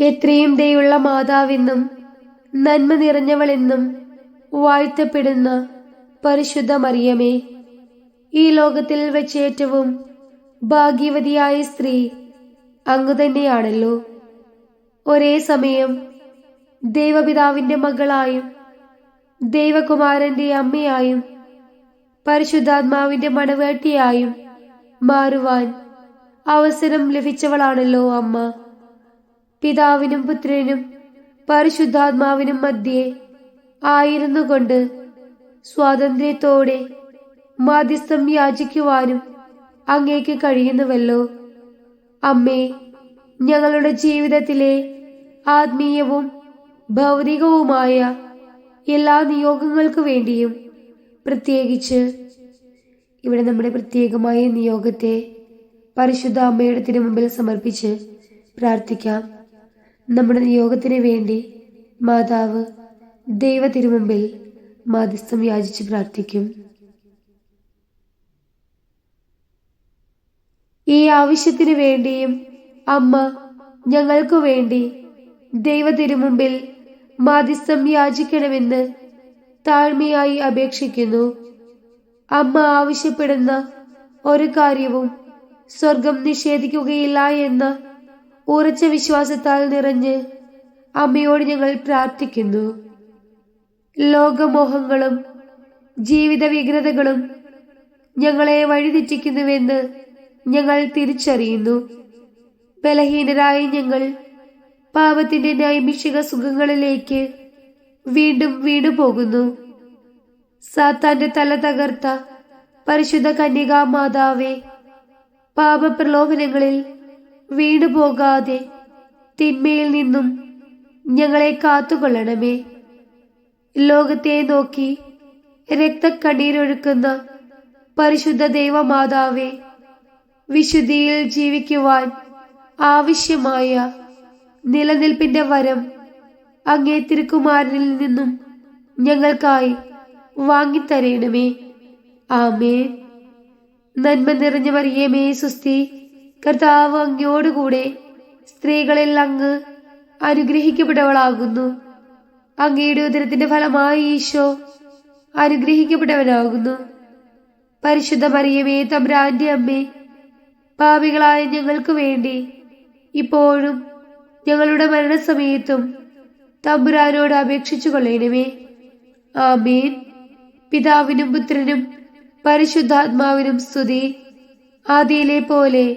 എത്രയും ദയുള്ള മാതാവെന്നും നന്മ നിറഞ്ഞവളെന്നും വാഴ്ത്തപ്പെടുന്ന പരിശുദ്ധ മറിയമേ ഈ ലോകത്തിൽ വെച്ച് ഏറ്റവും ഭാഗ്യവതിയായ സ്ത്രീ അങ്ങ് തന്നെയാണല്ലോ. ഒരേ സമയം ദൈവപിതാവിന്റെ മകളായും ദൈവകുമാരന്റെ അമ്മയായും പരിശുദ്ധാത്മാവിന്റെ മണവേട്ടിയായും മാറുവാൻ അവസരം ലഭിച്ചവളാണല്ലോ അമ്മ. പിതാവിനും പുത്രനും പരിശുദ്ധാത്മാവിനും മധ്യേ ആയിരുന്നു കൊണ്ട് സ്വാതന്ത്ര്യത്തോടെ മാധ്യസ്ഥം യാചിക്കുവാനും അങ്ങേക്ക് കഴിയുന്നുവല്ലോ. അമ്മേ ഞങ്ങളുടെ ജീവിതത്തിലെ ആത്മീയവും ഭൗതികവുമായ എല്ലാ നിയോഗങ്ങൾക്ക് വേണ്ടിയും പ്രത്യേകിച്ച് ഇവിടെ നമ്മുടെ പ്രത്യേകമായ നിയോഗത്തെ പരിശുദ്ധ അമ്മയുടെ തിരുമുമ്പിൽ സമർപ്പിച്ച് പ്രാർത്ഥിക്കാം. നമ്മുടെ നിയോഗത്തിന് വേണ്ടി മാതാവ് ദൈവ തിരുമുമ്പിൽ മാധ്യസ്ഥം യാചിച്ച് പ്രാർത്ഥിക്കും. ഈ ആവശ്യത്തിന് വേണ്ടിയും അമ്മ ഞങ്ങൾക്കു വേണ്ടി ദൈവ തിരുമുമ്പിൽ മാധ്യസ്ഥം യാചിക്കണമെന്ന് താഴ്മയായി അപേക്ഷിക്കുന്നു. അമ്മ ആവശ്യപ്പെടുന്ന ഒരു കാര്യവും സ്വർഗം നിഷേധിക്കുകയില്ല എന്ന ഉറച്ച വിശ്വാസത്താൽ നിറഞ്ഞ് അമ്മയോട് ഞങ്ങൾ പ്രാർത്ഥിക്കുന്നു. ലോകമോഹങ്ങളും ജീവിത വിഘ്നതകളും ഞങ്ങളെ വഴിതെറ്റിക്കുന്നുവെന്ന് ഞങ്ങൾ തിരിച്ചറിയുന്നു. ബലഹീനരായ ഞങ്ങൾ പാപത്തിന്റെ നൈമിഷിക സുഖങ്ങളിലേക്ക് വീണ്ടും വീണു പോകുന്നു സാത്താന്റെ തല തകർത്ത പരിശുദ്ധ കന്യകാ മാതാവെ പാപപ്രലോഭനങ്ങളിൽ വീണു പോകാതെ തിന്മയിൽ നിന്നും ഞങ്ങളെ കാത്തുകൊള്ളണമേ. ലോകത്തെ നോക്കി രക്തക്കണ്ണീരൊഴുക്കുന്ന പരിശുദ്ധ ദൈവമാതാവെ വിശുദ്ധിയിൽ ജീവിക്കുവാൻ ആവശ്യമായ നിലനിൽപ്പിന്റെ വരം അങ്ങേ തിരുക്കുമാരനിൽ നിന്നും ഞങ്ങൾക്കായി വാങ്ങിത്തരയണമേ ആമേ നന്മ നിറഞ്ഞവർ മറിയമേ സുസ്തി കർത്താവ് അങ്ങയോടുകൂടെ സ്ത്രീകളിൽ അങ്ങ് അനുഗ്രഹിക്കപ്പെട്ടവളാകുന്നു. അങ്ങയുടെ ഉദരത്തിന്റെ ഫലമായി ഈശോ അനുഗ്രഹിക്കപ്പെട്ടവനാകുന്നു. പരിശുദ്ധ മറിയമേ തമ്പ്രാന്റെ അമ്മേ പാപികളായ ഞങ്ങൾക്ക് വേണ്ടി ഇപ്പോഴും ഞങ്ങളുടെ മരണസമയത്തും തമ്പുരാനോട് അപേക്ഷിച്ചു കൊള്ളണമേ ആമീൻ. പിതാവിനും പുത്രനും പരിശുദ്ധാത്മാവിനും സ്തുതി. ആദിയിലെ പോലെ